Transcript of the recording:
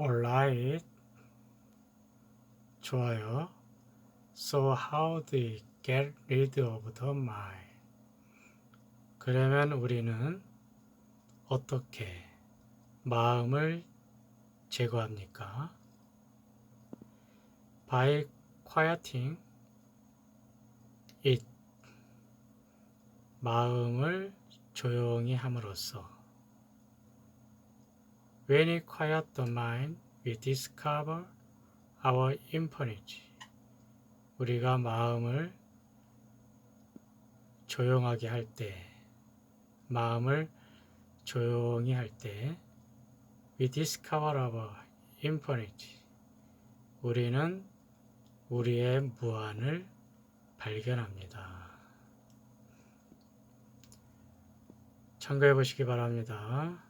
Alright. 좋아요. So how do we get rid of the mind? 그러면 우리는 어떻게 마음을 제거합니까? By quieting it. 마음을 조용히 함으로써. When we quiet the mind, we discover our impunity. 우리가 마음을 조용하게 할 때, 마음을 조용히 할 때, we discover our impunity. 우리는 우리의 무한을 발견합니다. 참고해 보시기 바랍니다.